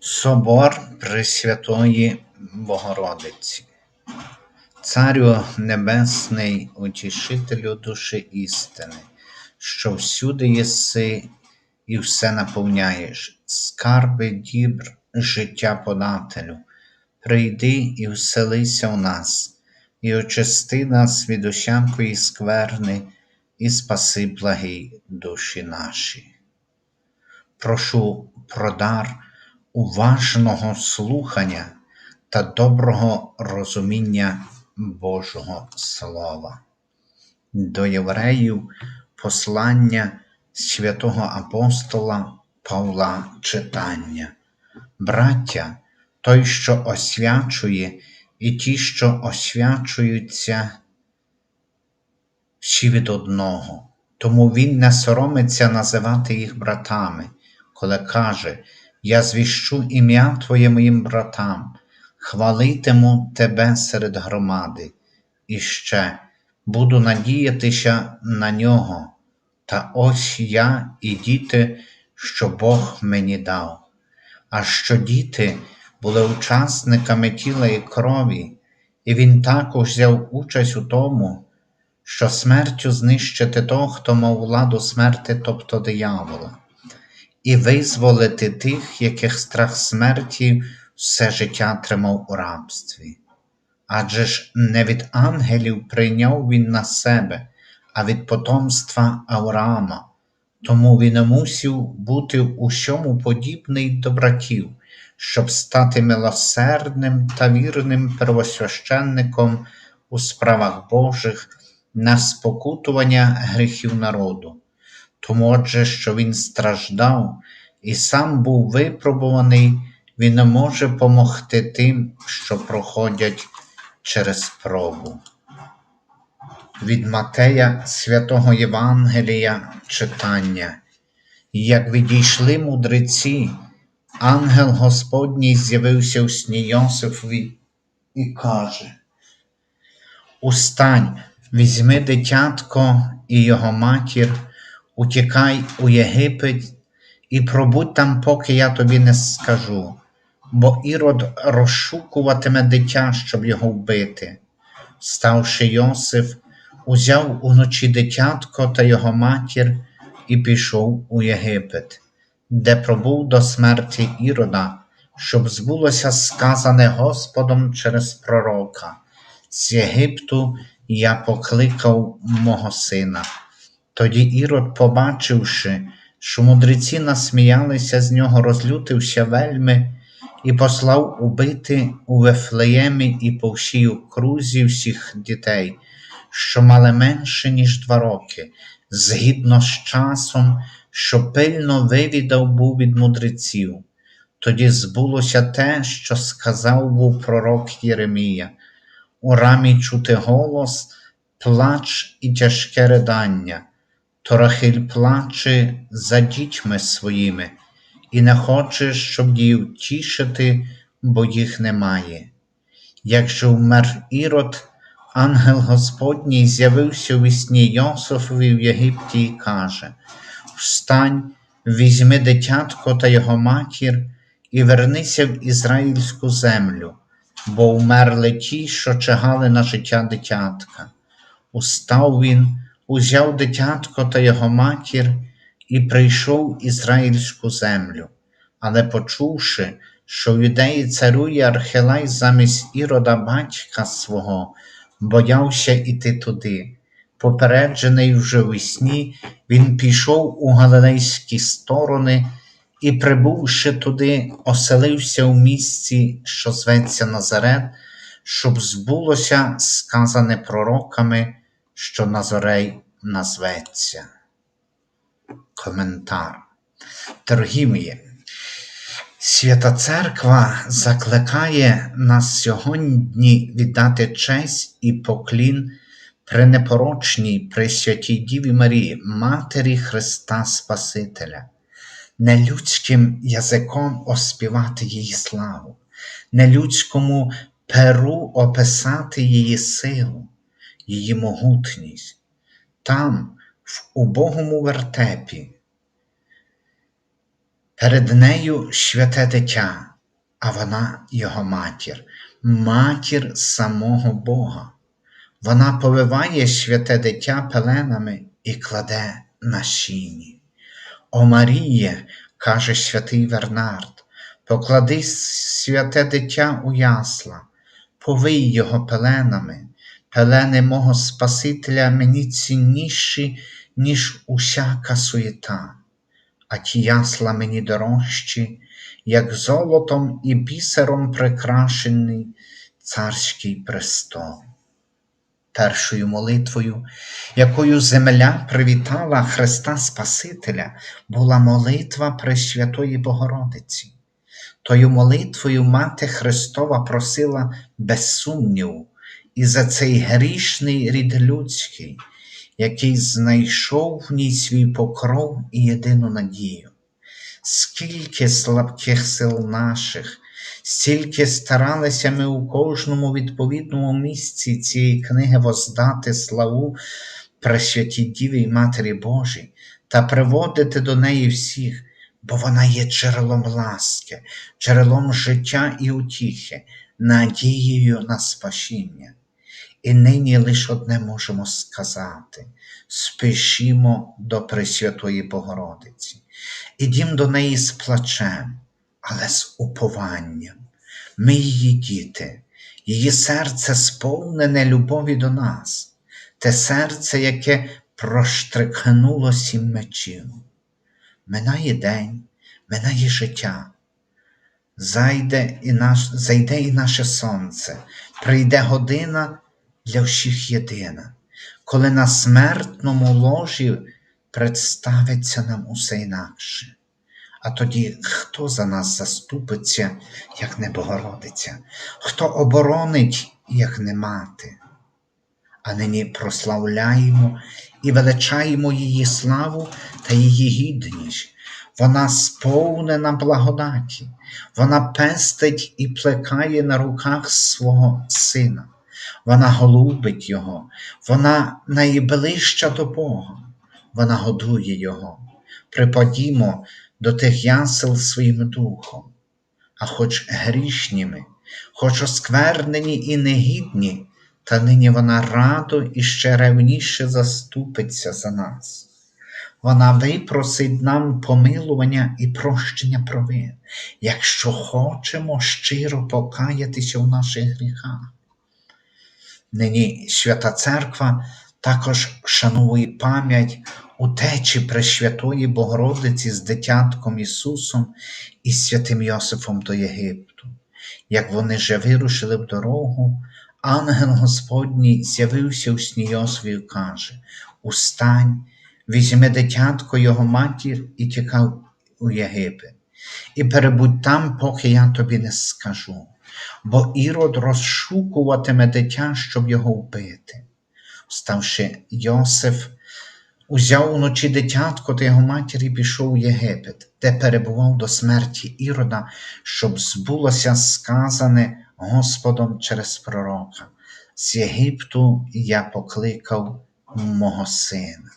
Собор Пресвятої Богородиці, Царю Небесний, утішителю душі істини, що всюди єси і все наповняєш, скарби дібр, життя подателю, прийди і вселися в нас, і очисти нас від усякої скверни, і спаси благі душі наші. Прошу про дар уважного слухання та доброго розуміння Божого Слова. До євреїв послання святого апостола Павла читання. Браття, той, що освячує, і ті, що освячуються, всі від одного, тому він не соромиться називати їх братами, коли каже, я звіщу ім'я Твоє моїм братам, хвалитиму Тебе серед громади, і ще буду надіятися на нього, та ось я і діти, що Бог мені дав. А що діти були учасниками тіла і крові, і він також взяв участь у тому, що смертю знищити того, хто мав владу смерти, тобто диявола і визволити тих, яких страх смерті все життя тримав у рабстві. Адже ж не від ангелів прийняв він на себе, а від потомства Авраама, тому він мусив бути усьому подібний до братів, щоб стати милосердним та вірним первосвященником у справах Божих на спокутування гріхів народу. Тому, отже, що він страждав і сам був випробуваний, він не може помогти тим, що проходять через пробу. Від Матея святого Євангелія читання. Як відійшли мудреці, ангел Господній з'явився у сні Йосифові і каже: Устань, візьми дитятко і його матір утікай у Єгипет і пробудь там, поки я тобі не скажу, бо ірод розшукуватиме дитя, щоб його вбити. Ставши Йосиф, узяв уночі дитятко та його матір і пішов у Єгипет, де пробув до смерті ірода, щоб збулося сказане Господом через пророка. З Єгипту я покликав мого сина. Тоді Ірод, побачивши, що мудреці насміялися з нього, розлютився вельми і послав убити у Вефлеємі і по всій окрузі всіх дітей, що мали менше, ніж два роки, згідно з часом, що пильно вивідав був від мудреців. Тоді збулося те, що сказав був пророк Єремія. У рамі чути голос, плач і тяжке ридання то Рахиль плаче за дітьми своїми і не хоче, щоб її втішити, бо їх немає. Як же вмер Ірод, ангел Господній з'явився у вісні Йосифові в Єгипті і каже: Встань, візьми дитятко та його матір і вернися в ізраїльську землю, бо вмерли ті, що чагали на життя дитятка. Устав він узяв дитятко та його матір і прийшов в ізраїльську землю, але, почувши, що в юдеї царує Архелай замість ірода батька свого, боявся іти туди. Попереджений вже в сні, він пішов у галилейські сторони і, прибувши туди, оселився в місці, що зветься Назарет, щоб збулося сказане пророками що Назорей назветься. Коментар. Дорогі мої, Свята Церква закликає нас сьогодні віддати честь і поклін пренепорочній Пресвятій Діві Марії, Матері Христа Спасителя, не людським язиком оспівати її славу, не людському перу описати її силу її могутність, там, в убогому вертепі, Перед нею святе дитя, а вона його матір, матір самого Бога. Вона повиває святе дитя пеленами і кладе на сіні. О Маріє, каже святий Вернард, поклади святе дитя у ясла, повий його пеленами, пелени мого Спасителя мені цінніші, ніж усяка суєта, а ті ясла мені дорожчі, як золотом і бісером прикрашений царський престол. Першою молитвою, якою земля привітала Христа Спасителя, була молитва Пресвятої Богородиці. Тою молитвою Мати Христова просила без сумніву і за цей грішний рід людський, який знайшов в ній свій покров і єдину надію. Скільки слабких сил наших, стільки старалися ми у кожному відповідному місці цієї книги воздати славу Пресвятій Діві й Матері Божій та приводити до неї всіх, бо вона є джерелом ласки, джерелом життя і утіхи, надією на спасіння. І нині лише одне можемо сказати: спішімо до Пресвятої Богородиці, ідім до неї з плачем, але з упованням. Ми її діти, її серце сповнене любові до нас, те серце, яке проштрикнуло сім мечів. Минає день, минає життя. Зайде і наш, зайде і наше сонце, прийде година для всіх єдина, коли на смертному ложі представиться нам усе інакше. А тоді хто за нас заступиться, як не Богородиця, хто оборонить, як не мати? А нині прославляємо і величаємо її славу та її гідність. Вона сповнена благодаті, вона пестить і плекає на руках свого сина, вона голубить його, вона найближча до Бога, вона годує Його. Припадімо до тих ясел своїм духом, а хоч грішніми, хоч осквернені і негідні, та нині вона радо і ще ревніше заступиться за нас. Вона випросить нам помилування і прощення провин, якщо хочемо щиро покаятися у наших гріхах. Нині Свята Церква також шанує пам'ять утечі Пресвятої Богородиці з дитятком Ісусом і святим Йосифом до Єгипту. Як вони же вирушили в дорогу, ангел Господній з'явився у сні Йосифі і каже: Устань, візьми дитятко його матір і тікав у Єгипет, і перебудь там, поки я тобі не скажу, бо Ірод розшукуватиме дитя, щоб його вбити. Вставши Йосиф, узяв уночі дитятко та його матір і пішов у Єгипет, де перебував до смерті Ірода, щоб збулося сказане Господом через пророка. З Єгипту я покликав мого сина.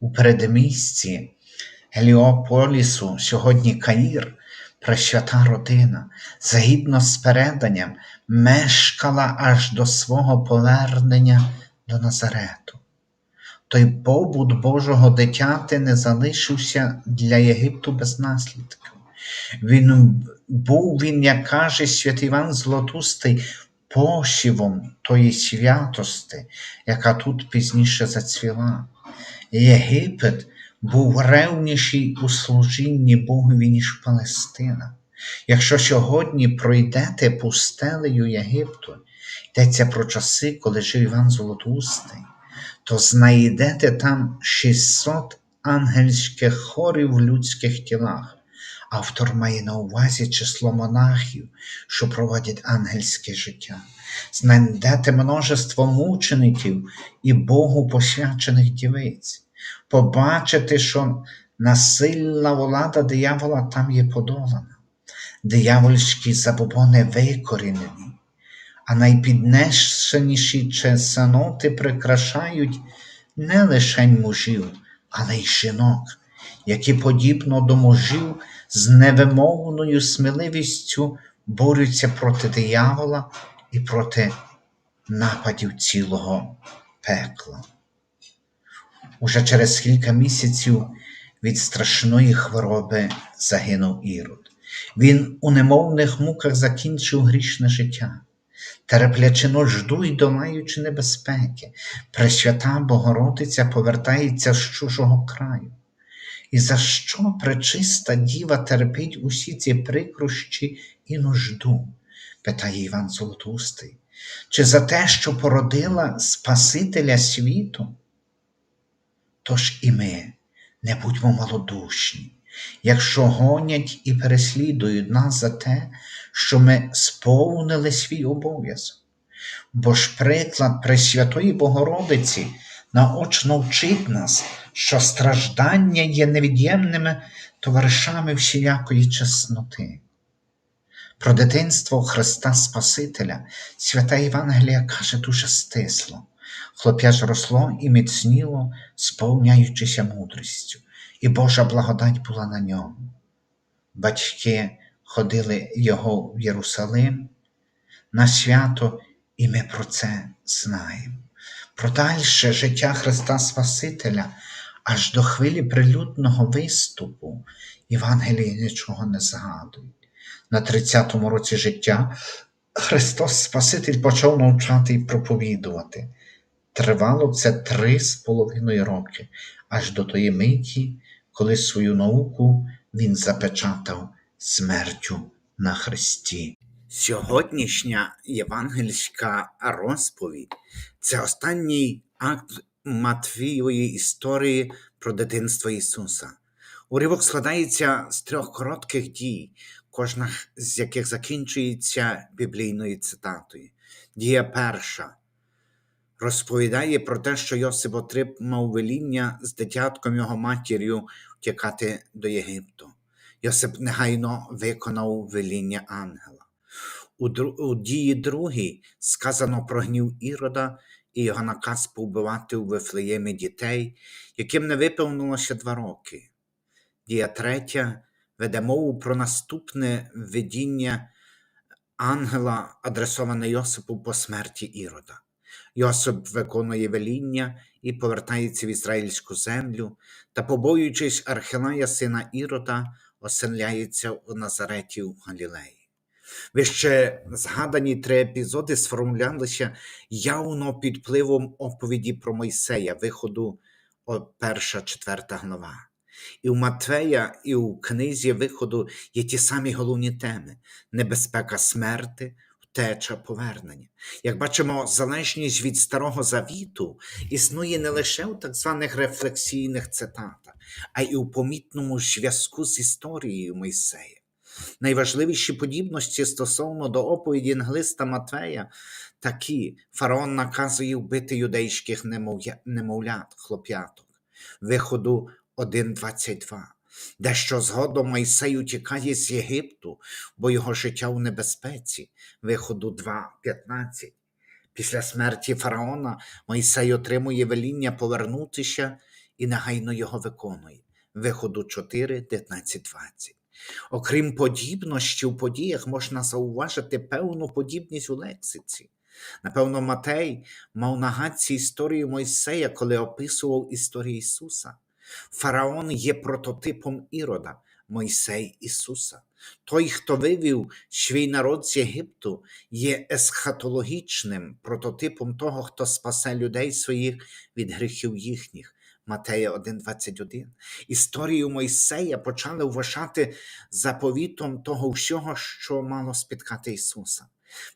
У передмісті Геліополісу, сьогодні Каїр, пресвята родина, згідно з переданням, мешкала аж до свого повернення до Назарету. Той побут Божого дитяти не залишився для Єгипту без наслідків. Він був він, як каже святий Іван Златустий, пошивом тої святости, яка тут пізніше зацвіла. Єгипет був ревніший у служінні Богові, ніж Палестина. Якщо сьогодні пройдете пустелею Єгипту, йдеться про часи, коли жив Іван Золотоустий, то знайдете там 600 ангельських хорів в людських тілах. Автор має на увазі число монахів, що проводять ангельське життя. Знайдете множество мучеників і Богу посвячених дівиць. Побачите, що насильна влада диявола там є подолана, диявольські забобони викорінені, а найпіднесеніші чесаноти прикрашають не лише мужів, але й жінок, які подібно до мужів з невимовною сміливістю борються проти диявола і проти нападів цілого пекла. Уже через кілька місяців від страшної хвороби загинув Ірод. Він у немовних муках закінчив грішне життя, терплячи нужду й долаючи небезпеки, Пресвята Богородиця повертається з чужого краю. І за що пречиста діва терпить усі ці прикрощі і нужду? питає Іван Золотустий. Чи за те, що породила Спасителя світу? Тож і ми не будьмо малодушні, якщо гонять і переслідують нас за те, що ми сповнили свій обов'язок. Бо ж приклад Пресвятої Богородиці наочно вчить нас, що страждання є невід'ємними товаришами всілякої чесноти. Про дитинство Христа Спасителя свята Євангелія каже дуже стисло. Хлоп'я росло і міцніло, сповняючися мудрістю, і Божа благодать була на ньому. Батьки ходили його в Єрусалим на свято, і ми про це знаємо. Про дальше життя Христа Спасителя аж до хвилі прилюдного виступу Євангелії нічого не згадують. На 30-му році життя Христос Спаситель почав навчати і проповідувати. Тривало це три з половиною роки, аж до тої миті, коли свою науку він запечатав смертю на Христі. Сьогоднішня євангельська розповідь це останній акт Матвієвої історії про дитинство Ісуса. Уривок складається з трьох коротких дій, кожна з яких закінчується біблійною цитатою. Дія перша розповідає про те, що Йосип отримав веління з дитятком його матір'ю втікати до Єгипту. Йосип негайно виконав веління ангела. У, у дії другій сказано про гнів Ірода і його наказ повбивати у Вифлеємі дітей, яким не виповнилося два роки. Дія третя веде мову про наступне видіння ангела, адресоване Йосипу по смерті Ірода. Йосип виконує веління і повертається в ізраїльську землю та, побоюючись Архилая, сина Ірода, оселяється у Назареті в Галілеї. Вище згадані три епізоди сформулялися явно під впливом оповіді про Мойсея, виходу перша, четверта глава. І у Матвея, і у книзі виходу є ті самі головні теми: небезпека смерти, втеча, повернення. Як бачимо, залежність від Старого Завіту існує не лише у так званих рефлексійних цитатах, а й у помітному зв'язку з історією Мойсея. Найважливіші подібності стосовно до оповіді англиста Матвея такі: фараон наказує вбити юдейських немовля- немовлят, хлоп'яток, виходу 1.22. Дещо згодом Мойсей утікає з Єгипту, бо його життя у небезпеці, виходу 2.15. Після смерті фараона Мойсей отримує веління повернутися і негайно його виконує, виходу 4.19.20. Окрім подібності у подіях, можна зауважити певну подібність у лексиці. Напевно, Матей мав на гадці історію Мойсея, коли описував історію Ісуса. Фараон є прототипом Ірода, Мойсей Ісуса. Той, хто вивів свій народ з Єгипту, є есхатологічним прототипом того, хто спасе людей своїх від гріхів їхніх. Матея 1,21. Історію Мойсея почали вважати заповітом того всього, що мало спіткати Ісуса.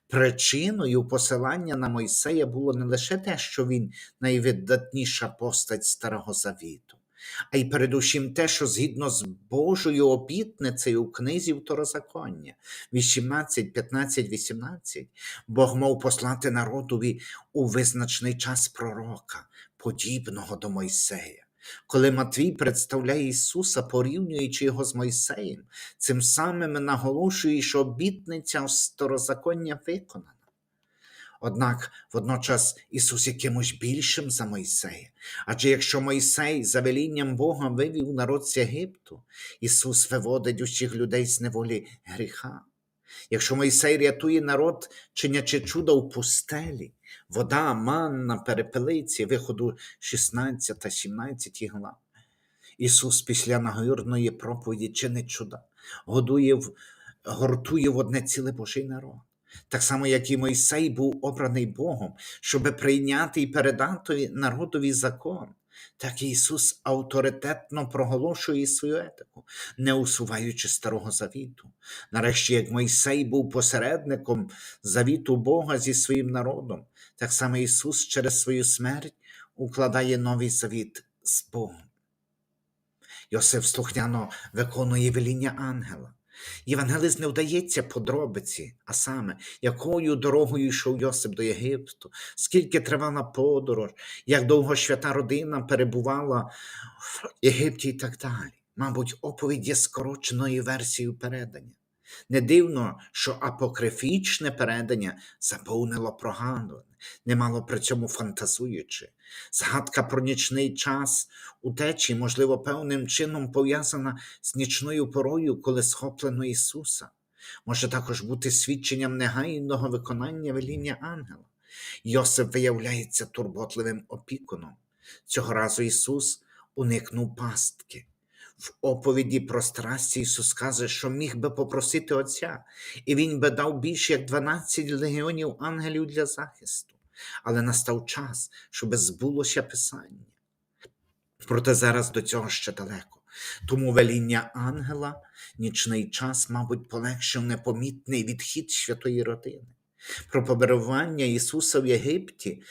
Причиною посилання на Мойсея було не лише те, що він найвидатніша постать Старого Завіту, а й передусім те, що згідно з Божою обітницею у книзі Второзаконня 18, 15, 18, Бог мав послати народові у визначний час пророка, подібного до Мойсея. Коли Матвій представляє Ісуса, порівнюючи його з Мойсеєм, цим самим наголошує, що обітниця старозаконня виконана. Однак водночас Ісус є кимось більшим за Мойсея. Адже якщо Мойсей за велінням Бога вивів народ з Єгипту, Ісус виводить усіх людей з неволі гріха. Якщо Мойсей рятує народ, чинячи чудо в пустелі, вода, манна, перепелиці, виходу 16 та 17 глав. Ісус після нагорної проповіді чинить чуда, годує, гуртує в одне ціле Божий народ. Так само, як і Мойсей був обраний Богом, щоб прийняти і передати народові закон, так і Ісус авторитетно проголошує свою етику, не усуваючи старого завіту. Нарешті, як Мойсей був посередником завіту Бога зі своїм народом, так само Ісус через свою смерть укладає новий завіт з Богом. Йосиф слухняно виконує веління ангела. Євангелист не вдається подробиці, а саме, якою дорогою йшов Йосип до Єгипту, скільки тривала подорож, як довго свята родина перебувала в Єгипті і так далі. Мабуть, оповідь є скороченою версією передання. Не дивно, що апокрифічне передання заповнило прогалини, немало при цьому фантазуючи. Згадка про нічний час утечі, можливо, певним чином пов'язана з нічною порою, коли схоплено Ісуса. Може також бути свідченням негайного виконання веління ангела. Йосип виявляється турботливим опікуном. Цього разу Ісус уникнув пастки. В оповіді про страсть Ісус каже, що міг би попросити Отця, і Він би дав більше як 12 легіонів ангелів для захисту. Але настав час, щоб збулося Писання. Проте зараз до цього ще далеко. Тому веління ангела нічний час, мабуть, полегшив непомітний відхід святої родини. Про поберування Ісуса в Єгипті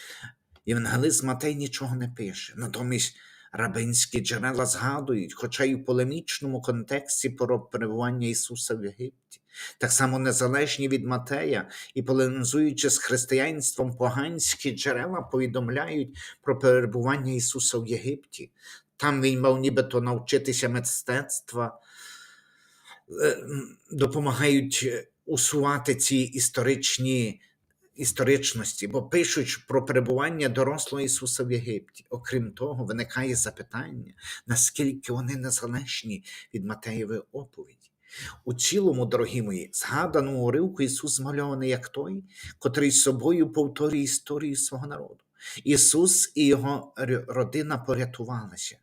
Євангелист Матей нічого не пише. Натомість рабинські джерела згадують, хоча й у полемічному контексті про перебування Ісуса в Єгипті. Так само незалежні від Матея і полемізуючи з християнством поганські джерела повідомляють про перебування Ісуса в Єгипті. Там він мав нібито навчитися мистецтва, е, допомагають усувати ці історичні історичності, бо пишуть про перебування дорослого Ісуса в Єгипті. Окрім того, виникає запитання, наскільки вони незалежні від Матеєвої оповіді. У цілому, дорогі мої, згаданому уривку Ісус змальований як той, котрий з собою повторює історію свого народу. Ісус і його родина порятувалися,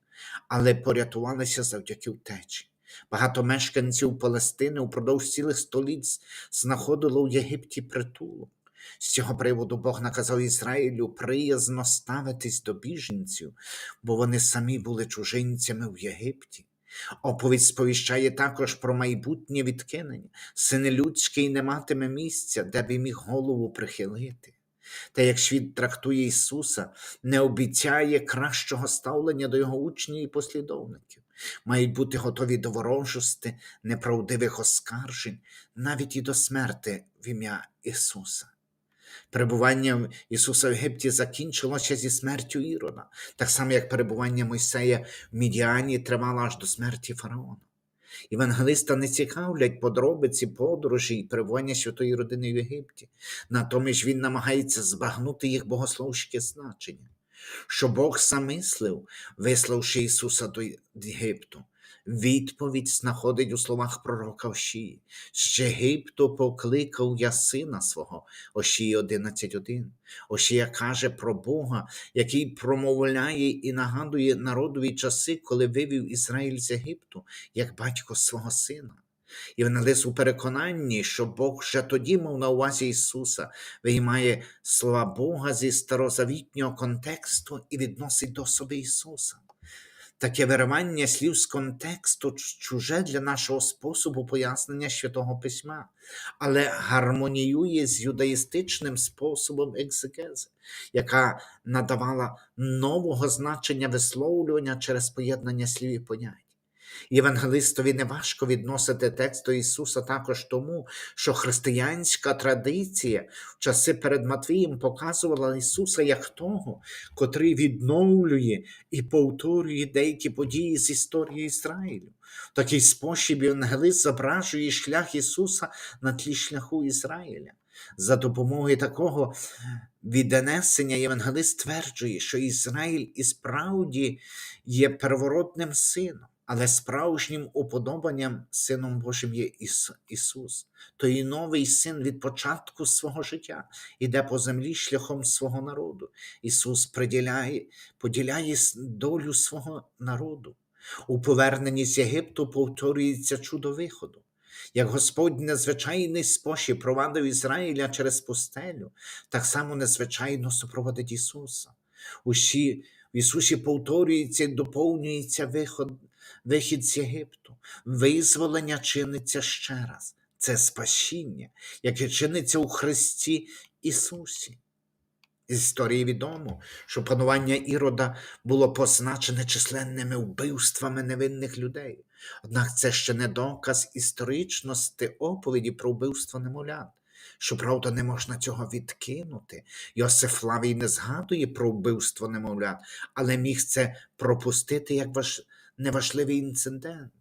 але порятувалися завдяки втечі. Багато мешканців Палестини упродовж цілих століть знаходило в Єгипті притулок. З цього приводу Бог наказав Ізраїлю приязно ставитись до біженців, бо вони самі були чужинцями в Єгипті. Оповідь сповіщає також про майбутнє відкинення. Сини людський не матиме місця, де б міг голову прихилити. Та як світ трактує Ісуса, не обіцяє кращого ставлення до його учнів і послідовників. Мають бути готові до ворожості, неправдивих оскаржень, навіть і до смерти в ім'я Ісуса. Перебування Ісуса в Єгипті закінчилося зі смертю Ірода, так само як перебування Мойсея в Мідіані тривало аж до смерті фараона. Євангелиста не цікавлять подробиці подорожі і перебування святої родини в Єгипті, натомість він намагається збагнути їх богословське значення, що Бог замислив, виславши Ісуса до Єгипту. Відповідь знаходить у словах пророка Ошії. З Єгипту покликав я сина свого, Ошії 11.1. Ошія каже про Бога, який промовляє і нагадує народові часи, коли вивів Ізраїль з Єгипту, як батько свого сина. Євангелист у переконанні, що Бог ще тоді мав на увазі Ісуса, виймає слова Бога зі старозавітнього контексту і відносить до особи Ісуса. Таке виривання слів з контексту чуже для нашого способу пояснення Святого Письма, але гармоніює з юдаїстичним способом екзегези, яка надавала нового значення висловлювання через поєднання слів і понять. Євангелистові неважко відносити текст до Ісуса також тому, що християнська традиція в часи перед Матвієм показувала Ісуса як того, котрий відновлює і повторює деякі події з історії Ізраїлю. В такий спосіб Євангелист зображує шлях Ісуса на тлі шляху Ізраїля. За допомогою такого віднесення євангелист стверджує, що Ізраїль і справді є первородним сином, але справжнім уподобанням Сином Божим є Іс- Ісус. Той новий син від початку свого життя іде по землі шляхом свого народу. Ісус приділяє, поділяє долю свого народу. У поверненні з Єгипту повторюється чудо виходу. Як Господь незвичайний спосіб провадив Ізраїля через пустелю, так само незвичайно супроводить Ісуса. Усі в Ісусі повторюється і доповнюється виход, вихід з Єгипту. Визволення чиниться ще раз. Це спасіння, яке чиниться у Христі Ісусі. З історії відомо, що панування Ірода було позначене численними вбивствами невинних людей. Однак це ще не доказ історичності оповіді про вбивство немовлят. Щоправда, не можна цього відкинути. Йосиф Флавій не згадує про вбивство немовлят, але міг це пропустити як важ... неважливий інцидент.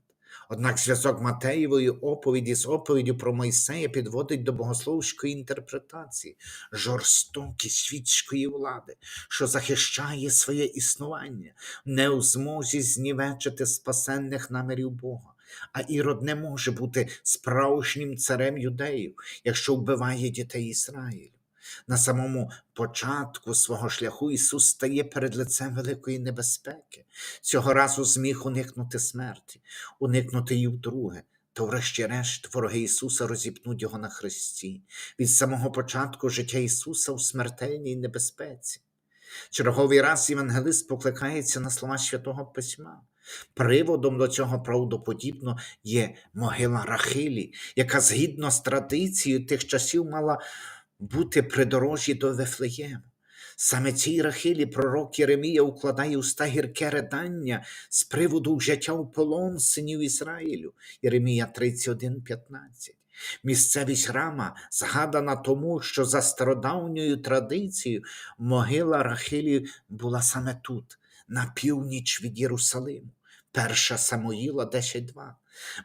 Однак зв'язок Матеєвої оповіді з оповіддю про Мойсея підводить до богословської інтерпретації жорстокість світської влади, що захищає своє існування, не у змозі знівечити спасенних намірів Бога. А Ірод не може бути справжнім царем юдеїв, якщо вбиває дітей Ізраїлю. На самому початку свого шляху Ісус стає перед лицем великої небезпеки. Цього разу зміг уникнути смерті, уникнути її вдруге. То, врешті-решт, вороги Ісуса розіпнуть його на хресті. Від самого початку життя Ісуса в смертельній небезпеці. Черговий раз євангелист покликається на слова Святого Письма. Приводом до цього правдоподібно є могила Рахилі, яка згідно з традицією тих часів мала бути при дорожі до Вифлеєму. Саме цій Рахилі пророк Єремія укладає уста гірке ридання з приводу взяття в полон синів Ізраїлю. Єремія 31.15. Місцевість Рама згадана тому, що за стародавньою традицією могила Рахилі була саме тут, на північ від Єрусалиму. Перша Самоїла 10.2.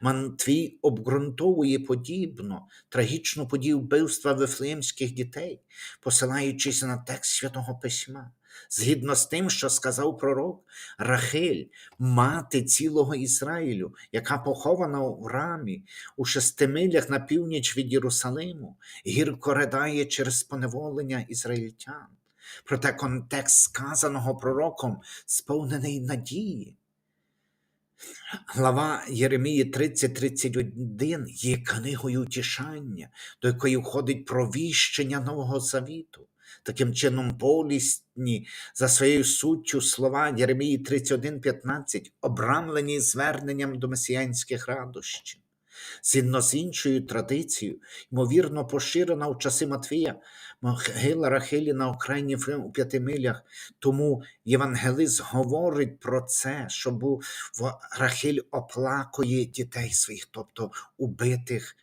Мантвій обґрунтовує подібно трагічну подію вбивства вифлеємських дітей, посилаючись на текст Святого Письма. Згідно з тим, що сказав пророк, Рахель, мати цілого Ізраїлю, яка похована в рамі у шести милях на північ від Єрусалиму, гірко ридає через поневолення ізраїльтян. Проте контекст сказаного пророком сповнений надії. Глава Єремії 30-31 є книгою утішання, до якої входить провіщення Нового Завіту. Таким чином, болісні за своєю суттю слова Єремії 31.15 обрамлені зверненням до месіянських радощів. Згідно з іншою традицією, ймовірно, поширена в часи Матвія, могила Рахилі на окраїні у п'яти милях. Тому євангелист говорить про це, що Рахиль оплакує дітей своїх, тобто убитих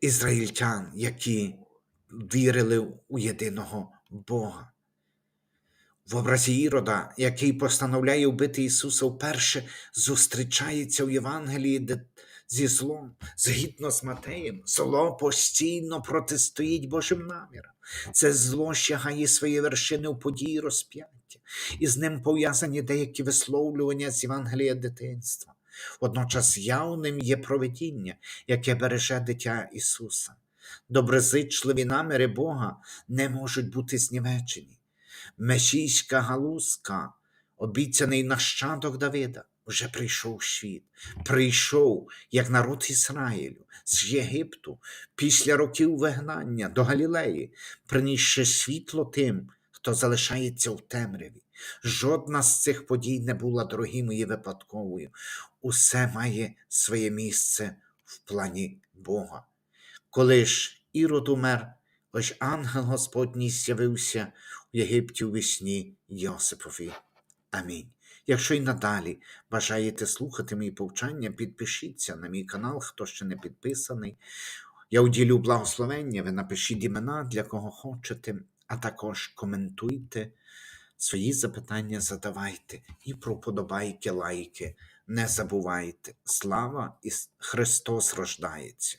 ізраїльтян, які вірили у єдиного Бога. В образі Ірода, який постановляє вбити Ісуса, вперше зустрічається в Євангелії де- зі злом, згідно з Матеєм. Зло постійно протистоїть Божим намірам. Це зло сягає свої вершини у події розп'яття, і з ним пов'язані деякі висловлювання з Євангелія дитинства. Водночас явним є провидіння, яке береже дитя Ісуса. Доброзичливі наміри Бога не можуть бути знівечені. Месійська галузка, обіцяний нащадок Давида, вже прийшов світ. Прийшов як народ Ізраїлю з Єгипту після років вигнання до Галілеї, принісши світло тим, хто залишається в темряві. Жодна з цих подій не була дорогим і випадковою. Усе має своє місце в плані Бога. Коли ж Ірод умер, ось ангел Господній з'явився у Єгипті у вісні Йосипові. Амінь. Якщо й надалі бажаєте слухати мої повчання, підпишіться на мій канал, хто ще не підписаний. Я уділю благословення, ви напишіть імена, для кого хочете, а також коментуйте, свої запитання задавайте і про лайки. Не забувайте. Слава і Христос рождається!